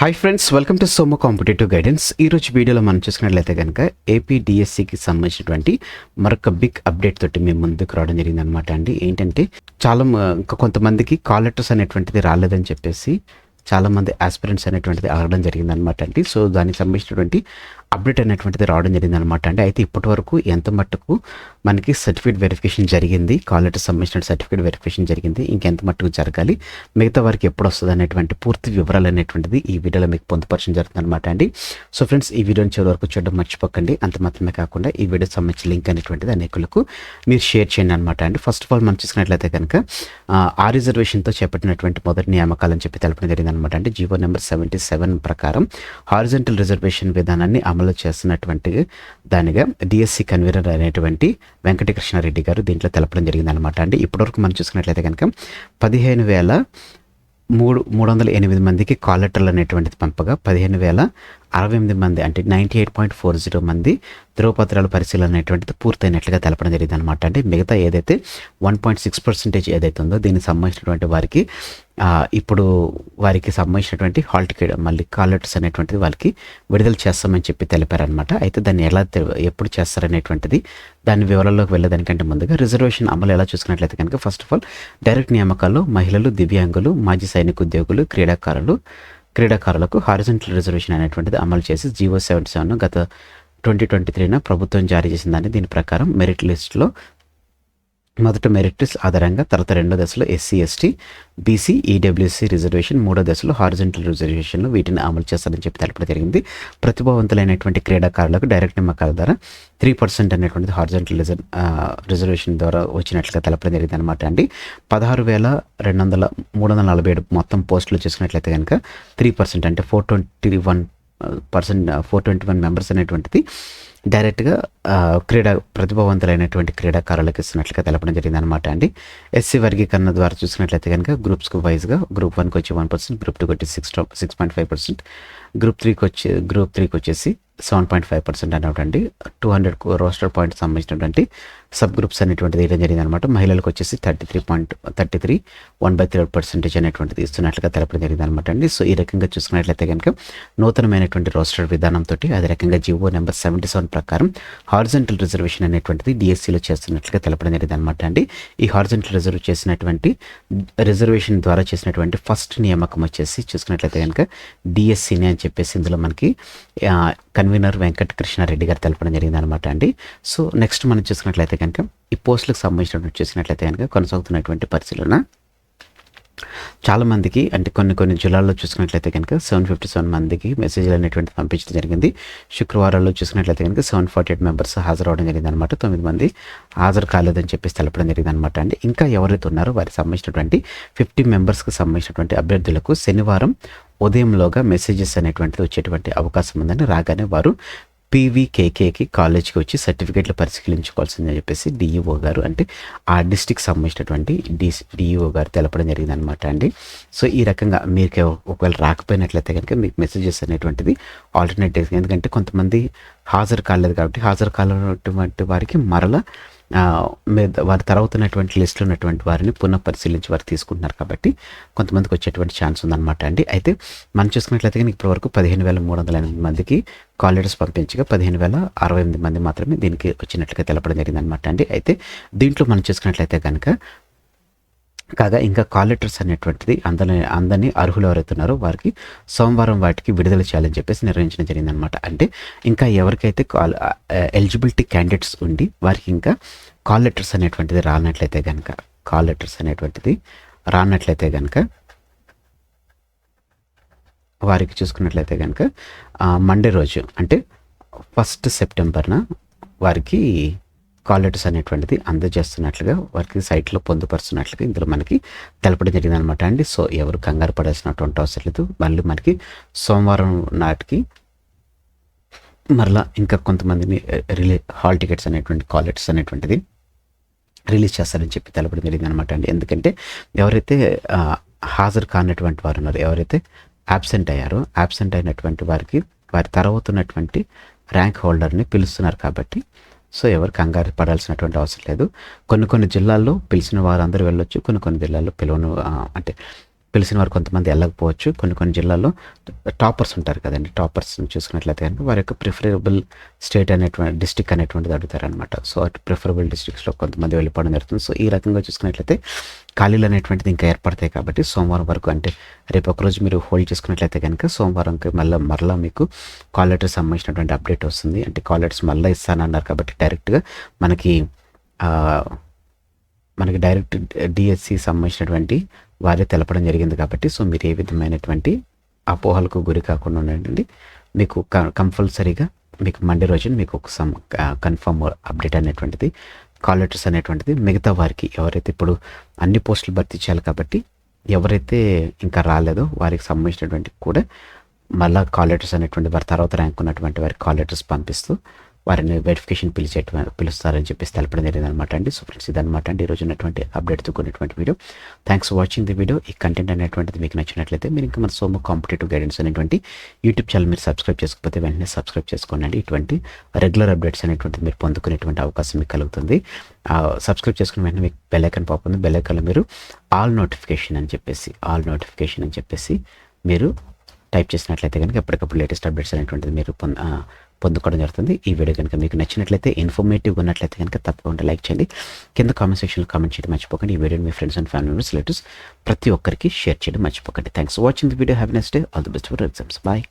Hi friends welcome to Somo competitive guidance ఈరోజు వీడియోలో మనం చూసుకున్నట్లయితే కనుక ఏపీడిఎస్సికి సంబంధించినటువంటి మరొక బిగ్ అప్డేట్ తోటి మేము ముందుకు రావడం జరిగింది అనమాట అండి. ఏంటంటే చాలా మ- ఇంకా కొంతమందికి కాల్ లెటర్స్ అనేటువంటిది రాలేదని చెప్పేసి చాలా మంది ఆస్పిరెంట్స్ అనేటువంటిది ఆగడం జరిగింది అనమాట అండి. సో దానికి సంబంధించినటువంటి అప్డేట్ అనేటువంటిది రావడం జరిగింది అనమాట అండి అయితే ఇప్పటి వరకు ఎంత మట్టుకు మనకి సర్టిఫికేట్ వెరిఫికేషన్ జరిగింది కాల్ సంబంధించిన సర్టిఫికేట్ వెరిఫికేషన్ జరిగింది ఇంకెంత మట్టుకు జరగాలి మిగతా వారికి ఎప్పుడు వస్తుంది అనేటువంటి పూర్తి వివరాలు అనేటువంటిది ఈ వీడియోలో మీకు పొందుపరచడం జరుగుతుంది అనమాట అండి. సో ఫ్రెండ్స్ ఈ వీడియోని చివరి వరకు చూడడం మర్చిపోకండి. అంత మాత్రమే కాకుండా ఈ వీడియో సంబంధించిన లింక్ అనేటువంటిది అనేకులకు మీరు షేర్ చేయండి అనమాట అండి. ఫస్ట్ ఆఫ్ ఆల్ మనం చూసుకున్నట్లయితే కనుక ఆ, ఆ రిజర్వేషన్తో చేపట్టినటువంటి మొదటి నియామకాలని చెప్పి తెలపడం జరిగింది అనమాట అంటే జీవో నెంబర్ సెవెంటీ సెవెన్ ప్రకారం హారిజెంటల్ రిజర్వేషన్ విధానాన్ని అమలు చేస్తున్నటువంటి దానిగా డిఎస్సి కన్వీనర్ అనేటువంటి వెంకటకృష్ణారెడ్డి గారు దీంట్లో తెలపడం జరిగింది అనమాట అండి. ఇప్పటివరకు మనం చూసుకున్నట్లయితే కనుక పదిహేను వేల మూడు మూడు వందల ఎనిమిది మందికి కాల్ లెటర్లు అనేటువంటిది పంపగా పదిహేను వేల అరవై ఎనిమిది మంది అంటే ninety eight point four zero మంది ధృవపత్రాల పరిశీలన అనేటువంటిది పూర్తయినట్లుగా తెలపడం జరిగింది అనమాట అంటే మిగతా ఏదైతే వన్ పాయింట్ సిక్స్ పర్సెంటేజ్ ఏదైతే ఉందో దీనికి సంబంధించినటువంటి వారికి ఇప్పుడు వారికి సంబంధించినటువంటి హాల్ టికెట్ మళ్ళీ కాల్ లెటర్స్ అనేటువంటిది వాళ్ళకి విడుదల చేస్తామని చెప్పి తెలిపారనమాట అయితే దాన్ని ఎలా ఎప్పుడు చేస్తారనేటువంటిది దాని వివరాల్లోకి వెళ్ళేదానికంటే ముందుగా రిజర్వేషన్ అమలు ఎలా చూసుకున్నట్లయితే కనుక ఫస్ట్ ఆఫ్ ఆల్ డైరెక్ట్ నియామకాల్లో మహిళలు దివ్యాంగులు మాజీ సైనిక ఉద్యోగులు క్రీడాకారులు క్రీడాకారులకు హారిజెంటల్ రిజర్వేషన్ అనేటువంటిది అమలు చేసి జీవో సెవెంటీ సెవెన్ గత ట్వంటీ ట్వంటీ త్రీన ప్రభుత్వం జారీ చేసిందని దీని ప్రకారం మెరిట్ లిస్టులో మొదట మెరిట్ లిస్ట్ ఆధారంగా తర్వాత రెండో దశలో SC ST BC EWC reservation మూడో దశలో హారిజెంటల్ రిజర్వేషన్లు వీటిని అమలు చేస్తారని చెప్పి తెలపడం జరిగింది. ప్రతిభావంతులైనటువంటి క్రీడాకారులకు డైరెక్ట్ నిమ్మకాల ద్వారా త్రీ పర్సెంట్ అనేటువంటిది హారిజెంటల్ రిజర్ రిజర్వేషన్ ద్వారా వచ్చినట్లుగా తెలపడం జరిగింది అనమాట అండి. పదహారు వేల రెండు వందల మూడు వందల నలభై ఏడు మొత్తం పోస్టులు చూసుకున్నట్లయితే కనుక త్రీ పర్సెంట్ అంటే four twenty one percent four twenty one members అనేటువంటిది డైరెక్ట్గా క్రీడా ప్రతిభావంతులైనటువంటి క్రీడాకారులకు ఇస్తున్నట్లుగా తెలపడం జరిగింది అనమాట అండి. ఎస్సీ వర్గీకరణ ద్వారా చూసినట్లయితే కనుక గ్రూప్స్కి వైజ్గా గ్రూప్ వన్కి వచ్చి వన్ పర్సెంట్ గ్రూప్ టూకి వచ్చి six six point five percent group త్రీకి వచ్చి గ్రూప్ త్రీకి వచ్చేసి సెవెన్ పాయింట్ ఫైవ్ పర్సెంట్ అనేటువంటి టూ హండ్రెడ్ రోస్టర్ పాయింట్ సంబంధించినటువంటి సబ్ గ్రూప్స్ అనేటువంటిది వేయడం జరిగింది అనమాట మహిళలకు వచ్చేసి thirty three point thirty three one by three percentage అనేటువంటిది ఇస్తున్నట్లుగా తెలపడం జరిగింది అనమాట అండి. సో ఈ రకంగా చూసుకున్నట్లయితే కనుక నూతనమైనటువంటి రోస్టర్ విధానంతో అదే రకంగా జీవో నెంబర్ సెవెంటీ సెవెన్ ప్రకారం హార్జెంటల్ రిజర్వేషన్ అనేటువంటిది డిఎస్సిలో చేస్తున్నట్లుగా తెలపడం జరిగింది అనమాట అండి. ఈ హార్జెంటల్ రిజర్వ్ చేసినటువంటి రిజర్వేషన్ ద్వారా చేసినటువంటి ఫస్ట్ నియామకం వచ్చేసి చూసుకున్నట్లయితే కనుక డిఎస్సిని అని చెప్పేసి ఇందులో మనకి కన్ కన్వీనర్ వెంకట కృష్ణారెడ్డి గారు తెలపడం జరిగింది అనమాట అండి. సో నెక్స్ట్ మనం చూసుకున్నట్లయితే కనుక ఈ పోస్టులకు సంబంధించినటువంటి చూసినట్లయితే కనుక కొనసాగుతున్నటువంటి పరిశీలన చాలా మందికి అంటే కొన్ని కొన్ని జిల్లాల్లో చూసుకున్నట్లయితే కనుక సెవెన్ ఫిఫ్టీ సెవెన్ మందికి మెసేజ్లు అనేటువంటి పంపించడం జరిగింది. శుక్రవారాల్లో చూసుకున్నట్లయితే కనుక సెవెన్ ఫార్టీ ఎయిట్ మెంబర్స్ హాజరవడం జరిగింది అనమాట తొమ్మిది మంది హాజరు కాలేదని చెప్పేసి తెలపడం జరిగింది అనమాట అండి. ఇంకా ఎవరైతే ఉన్నారో వారికి సంబంధించినటువంటి ఫిఫ్టీ మెంబర్స్కి సంబంధించినటువంటి అభ్యర్థులకు శనివారం ఉదయంలోగా మెసేజెస్ అనేటువంటిది వచ్చేటువంటి అవకాశం ఉందని రాగానే వారు పీవీకేకేకి కాలేజ్కి వచ్చి సర్టిఫికేట్లు పరిశీలించుకోవాల్సిందని చెప్పేసి డిఈఓ గారు అంటే ఆ డిస్టిక్ సంబంధించినటువంటి డి డిఈఓ గారు తెలపడం జరిగింది అనమాట అండి. సో ఈ రకంగా మీకు ఒకవేళ రాకపోయినట్లయితే కనుక మీకు మెసేజెస్ అనేటువంటిది ఆల్టర్నేటివ్ ఎందుకంటే కొంతమంది హాజరు కాలేదు కాబట్టి హాజరు కాలేటువంటి వారికి మరలా మీద వారి తర్వాత ఉన్నటువంటి లిస్టులో ఉన్నటువంటి వారిని పునః పరిశీలించి వారు తీసుకుంటున్నారు కాబట్టి కొంతమందికి వచ్చేటువంటి ఛాన్స్ ఉందన్నమాట అండి. అయితే మనం చూసుకున్నట్లయితే కనుక ఇప్పటివరకు పదిహేను వేల మూడు వందల ఎనిమిది మందికి కాల్ లెటర్స్ పంపించగా పదిహేను వేల అరవై ఎనిమిది మంది మాత్రమే దీనికి వచ్చినట్లుగా తెలపడం జరిగింది అనమాట అండి. అయితే దీంట్లో మనం చూసుకున్నట్లయితే కనుక కాగా ఇంకా కాల్ లెటర్స్ అనేటువంటిది అందని అందరినీ అర్హులు ఎవరైతే ఉన్నారో వారికి సోమవారం వాటికి విడుదల చేయాలని చెప్పేసి నిర్వహించడం జరిగింది అనమాట అంటే ఇంకా ఎవరికైతే కాల్ ఎలిజిబిలిటీ క్యాండిడేట్స్ ఉండి వారికి ఇంకా కాల్ లెటర్స్ అనేటువంటిది రానట్లయితే కనుక కాల్ లెటర్స్ అనేటువంటిది రానట్లయితే కనుక వారికి చూసుకున్నట్లయితే కనుక మండే రోజు అంటే ఫస్ట్ సెప్టెంబర్న వారికి కాల్ లెటర్స్ అనేటువంటిది అందజేస్తున్నట్లుగా వారికి సైట్లో పొందుపరుస్తున్నట్లుగా ఇందులో మనకి తెలపడం జరిగింది అనమాట అండి. సో ఎవరు కంగారు పడాల్సినటువంటి అవసరం లేదు. మళ్ళీ మనకి సోమవారం నాటికి మరలా ఇంకా కొంతమందిని రిలీ హాల్ టికెట్స్ అనేటువంటి కాల్ లెటర్స్ అనేటువంటిది రిలీజ్ చేస్తారని చెప్పి తెలపడం జరిగింది అనమాట అండి. ఎందుకంటే ఎవరైతే హాజరు కానటువంటి వారు ఉన్నారు ఎవరైతే యాబ్సెంట్ అయ్యారో యాబ్సెంట్ అయినటువంటి వారికి వారి తర్వాత ఉన్నటువంటి ర్యాంక్ హోల్డర్ని పిలుస్తున్నారు కాబట్టి సో ఎవరు కంగారు పడాల్సినటువంటి అవసరం లేదు. కొన్ని కొన్ని జిల్లాల్లో పిలిచిన వారందరూ వెళ్ళొచ్చు కొన్ని కొన్ని జిల్లాల్లో పిలవను అంటే తెలిసిన వారు కొంతమంది వెళ్ళకపోవచ్చు. కొన్ని కొన్ని జిల్లాల్లో టాపర్స్ ఉంటారు కదండి. టాపర్స్ చూసుకున్నట్లయితే కనుక వారి యొక్క ప్రిఫరబుల్ స్టేట్ అనేటువంటి డిస్టిక్ అనేటువంటిది అడుగుతారనమాట సో అటు ప్రిఫరబుల్ డిస్ట్రిక్ట్స్లో కొంతమంది వెళ్ళిపోవడం జరుగుతుంది. సో ఈ రకంగా చూసుకున్నట్లయితే ఖాళీలు అనేటువంటిది ఇంకా ఏర్పడతాయి కాబట్టి సోమవారం వరకు అంటే రేపు ఒకరోజు మీరు హోల్డ్ చేసుకున్నట్లయితే కనుక సోమవారంకి మళ్ళీ మరలా మీకు కాల్ లెటర్ సంబంధించినటువంటి అప్డేట్ వస్తుంది. అంటే కాల్ లెటర్స్ మళ్ళీ ఇస్తానన్నారు కాబట్టి డైరెక్ట్గా మనకి మనకి డైరెక్ట్ డిఎస్సి సంబంధించినటువంటి వారే తెలపడం జరిగింది కాబట్టి సో మీరు ఏ విధమైనటువంటి అపోహలకు గురి కాకుండా ఉండండి. మీకు కంపల్సరీగా మీకు మండే రోజున మీకు ఒక సమ్ కన్ఫర్మ్ అప్డేట్ అనేటువంటిది కాల్ లెటర్స్ అనేటువంటిది మిగతా వారికి ఎవరైతే ఇప్పుడు అన్ని పోస్టులు భర్తీ చేయాలి కాబట్టి ఎవరైతే ఇంకా రాలేదో వారికి సంబంధించినటువంటి కూడా మళ్ళీ కాల్ లెటర్స్ అనేటువంటి వారి తర్వాత ర్యాంక్ ఉన్నటువంటి వారికి కాల్ లెటర్స్ పంపిస్తూ వారిని వెరిఫికేషన్ పిలిచే పిలుస్తారని చెప్పేసి తెలపడం జరిగింది అనమాట అండి. సో ఫ్రెండ్స్ ఇదనమాట అండి. ఈరోజు ఉన్నటువంటి అప్డేట్తో కూడినటువంటి video. Thanks for watching the video ఈ కంటెంట్ అనేటువంటిది మీకు నచ్చినట్లయితే మీరు ఇంకా మన సోమ కాంపిటేటివ్ గైడెన్స్ అనేటువంటి యూట్యూబ్ ఛానల్ మీరు సబ్స్క్రైబ్ చేసుకోకపోతే వెంటనే సబ్స్క్రైబ్ చేసుకోండి ఇటువంటి రెగ్యులర్ అప్డేట్స్ అనేటువంటిది మీరు పొందుకునేటువంటి అవకాశం మీకు కలుగుతుంది. సబ్స్క్రైబ్ చేసుకున్న వెంటనే మీకు బెల్లైకన్ పోతుంది పాపుంది మీరు ఆల్ నోటిఫికేషన్ అని చెప్పేసి ఆల్ నోటిఫికేషన్ అని చెప్పేసి మీరు టైప్ చేసినట్లయితే కనుక ఎప్పటికప్పుడు లేటెస్ట్ అప్డేట్స్ అనేటువంటిది మీరు పొంద పొందుకోవడం జరుగుతుంది. ఈ వీడియో కనుక మీకు నచ్చినట్లయితే ఇన్ఫర్మేటివ్ ఉన్నట్లయితే కనుక తప్పకుండా లైక్ చేయండి. కింద కామెంట్ సెక్షన్లో కామెంట్ చేయడం మర్చిపోకండి. ఈ వీడియోని మీ friends and family members relatives ప్రతి ఒక్కరికి షేర్ చేయడం మర్చిపోకండి. Thanks for watching the video have next day all the best for exams bye